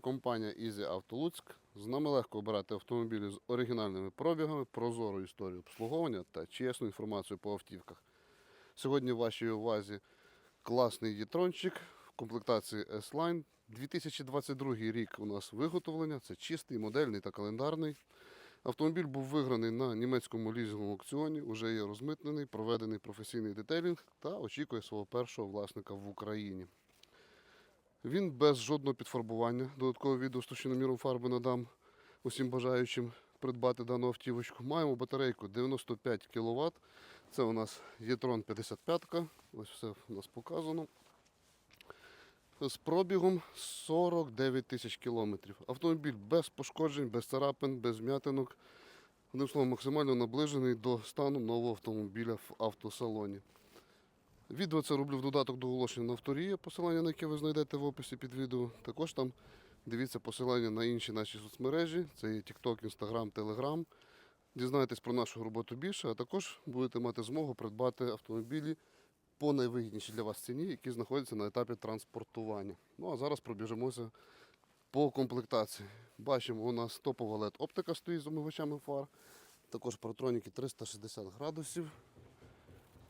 компанія Easy Auto Луцьк. З нами легко обирати автомобілі з оригінальними пробігами, прозору історію обслуговування та чесну інформацію по автівках. Сьогодні в вашій увазі класний дітрончик в комплектації S-Line. 2022 рік у нас виготовлення. Це чистий, модельний та календарний. Автомобіль був виграний на німецькому лізинговому аукціоні, уже є розмитнений, проведений професійний детейлінг та очікує свого першого власника в Україні. Він без жодного підфарбування. Додаткове відео з товщиноміром фарби надам усім бажаючим придбати дану автівочку. Маємо батарейку 95 кВт. Це у нас Єтрон 55. Ось все у нас показано. З пробігом 49 тисяч кілометрів. Автомобіль без пошкоджень, без царапин, без м'ятинок. Одним словом, максимально наближений до стану нового автомобіля в автосалоні. Відео це роблю в додаток до оголошення на авторія, посилання на яке ви знайдете в описі під відео. Також там дивіться посилання на інші наші соцмережі. Це є TikTok, Instagram, Telegram. Дізнаєтесь про нашу роботу більше, а також будете мати змогу придбати автомобілі по найвигіднішій для вас ціні, які знаходяться на етапі транспортування. Ну а зараз пробіжимося по комплектації. Бачимо, у нас топова LED оптика стоїть з омивачами фар. Також паратроніки 360 градусів.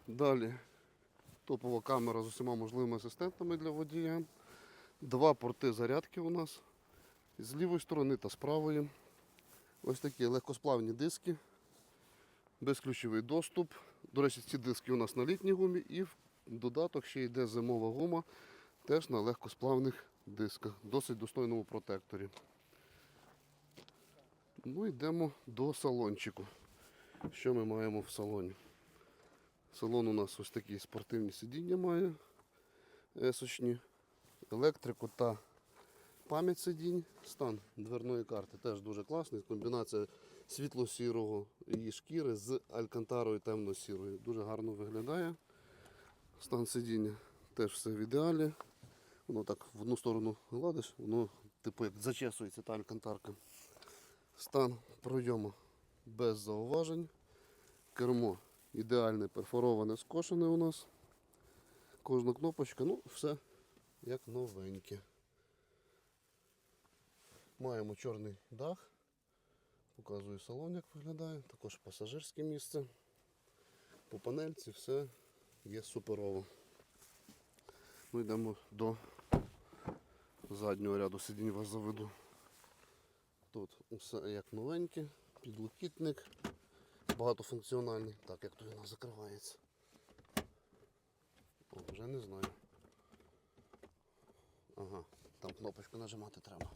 Далі Топова камера з усіма можливими асистентами для водія. Два порти зарядки у нас з лівої сторони та з правої. Ось такі легкосплавні диски, безключовий доступ. До речі, ці диски у нас на літній гумі і в додаток ще йде зимова гума, теж на легкосплавних дисках, досить достойному протекторі. Ну, йдемо до салончику. Що ми маємо в салоні? Салон у нас ось такі спортивні сидіння має есочні, електрику та пам'ять сидінь. Стан дверної карти теж дуже класний. Комбінація світло-сірого її шкіри з алькантарою темно-сірою. Дуже гарно виглядає. Стан сидіння теж все в ідеалі. Воно так в одну сторону гладиш, воно типу як зачесується та алькантарка. Стан пройому без зауважень. Кермо ідеальне перфороване, скошене у нас. Кожна кнопочка, ну, все як новеньке. Маємо чорний дах. Показую салон, як виглядає. Також пасажирське місце. По панельці все є суперово. Ну, йдемо до заднього ряду сидінь вас заведу. Тут все як новеньке, підлокітник багатофункціональний. Так, як то нас закривається. О, вже не знаю. Ага, там кнопочку нажимати треба.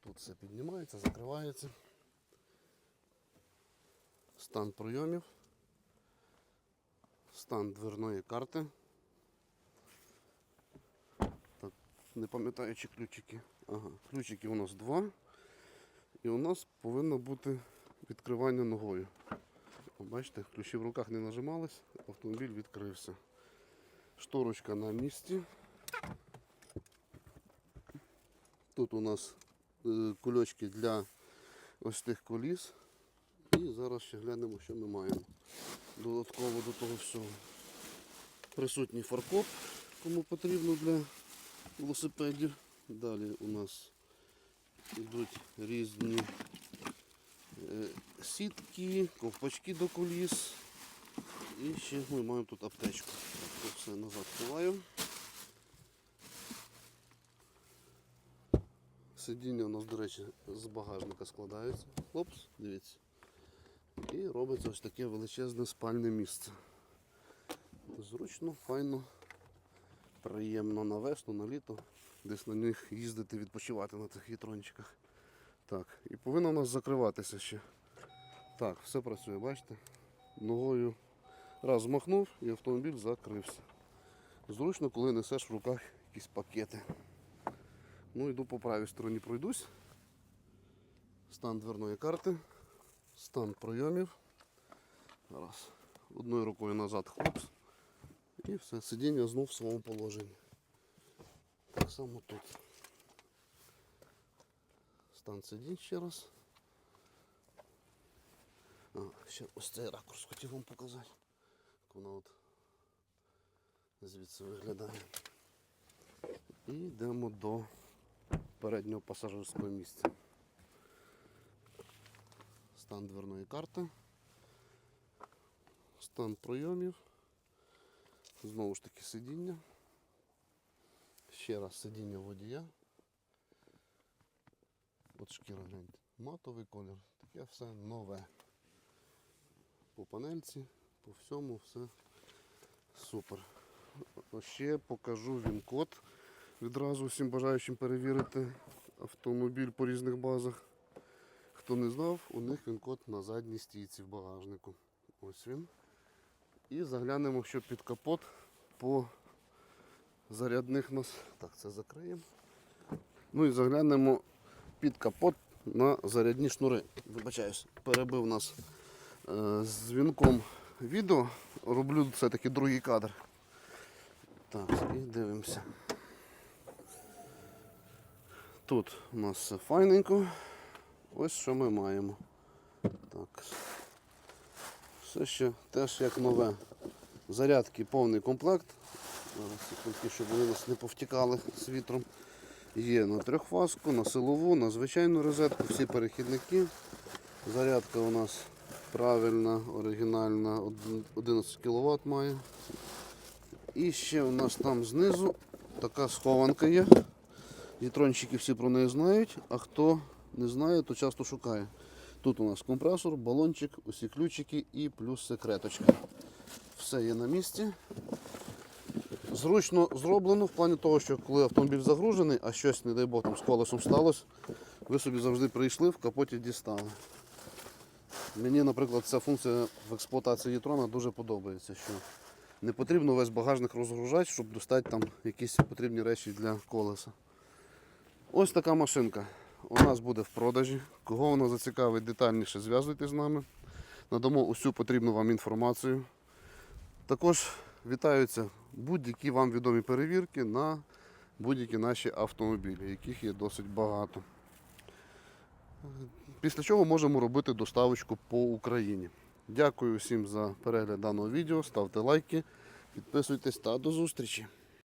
Тут все піднімається, закривається. Стан прийомів. Стан дверної карти. Так, не пам'ятаю, чи ключики. Ага, ключики у нас два. І у нас повинно бути відкривання ногою. Бачите, ключі в руках не нажимались, автомобіль відкрився. Шторочка на місці. Тут у нас е, кульочки для ось тих коліс. І зараз ще глянемо, що ми маємо. Додатково до того всього. Присутній фаркоп, кому потрібно для велосипедів. Далі у нас йдуть різні сітки, ковпачки до коліс. І ще ми маємо тут аптечку. Тут все назад ховаю. Сидіння у нас, до речі, з багажника складається. Хлопс, дивіться. І робиться ось таке величезне спальне місце. Зручно, файно, приємно на весну, на літо. Десь на них їздити, відпочивати на цих вітрончиках. Так, і повинно у нас закриватися ще. Так, все працює, бачите? Ногою раз змахнув і автомобіль закрився. Зручно, коли несеш в руках якісь пакети. Ну, йду по правій стороні пройдусь. Стан дверної карти, стан пройомів. Раз. Одною рукою назад хлопс. І все, сидіння знов в своєму положенні. Так само тут. Стан сидінь ще раз. А, ще ось цей ракурс хотів вам показати. Як воно от звідси виглядає. І йдемо до переднього пасажирського місця. Стан дверної карти. Стан пройомів. Знову ж таки сидіння. Ще раз сидіння водія. От шкіра гляньте. Матовий колір. Таке все нове. По панельці, по всьому все супер. Ще покажу він-код. Відразу всім бажаючим перевірити автомобіль по різних базах. Хто не знав, у них він-код на задній стійці в багажнику. Ось він. І заглянемо, що під капот по зарядних нас. Так, це закриємо. Ну і заглянемо під капот на зарядні шнури. Вибачаюсь, перебив нас е, з дзвінком відео. Роблю все-таки другий кадр. Так, і дивимося. Тут у нас все файненько. Ось що ми маємо. Так. Все ще теж як нове. Зарядки повний комплект. Зараз щоб вони нас не повтікали з вітром. Є на трьохфазку, на силову, на звичайну розетку, всі перехідники. Зарядка у нас правильна, оригінальна, 11 кВт має. І ще у нас там знизу така схованка є. Дітрончики всі про неї знають, а хто не знає, то часто шукає. Тут у нас компресор, балончик, усі ключики і плюс секреточка. Все є на місці. Зручно зроблено в плані того, що коли автомобіль загружений, а щось, не дай Бог, там з колесом сталося, ви собі завжди прийшли, в капоті дістали. Мені, наприклад, ця функція в експлуатації Єтрона дуже подобається, що не потрібно весь багажник розгружати, щоб достати там якісь потрібні речі для колеса. Ось така машинка у нас буде в продажі. Кого вона зацікавить детальніше, зв'язуйтесь з нами. Надамо усю потрібну вам інформацію. Також вітаються будь-які вам відомі перевірки на будь-які наші автомобілі, яких є досить багато. Після чого можемо робити доставочку по Україні. Дякую всім за перегляд даного відео. Ставте лайки, підписуйтесь та до зустрічі!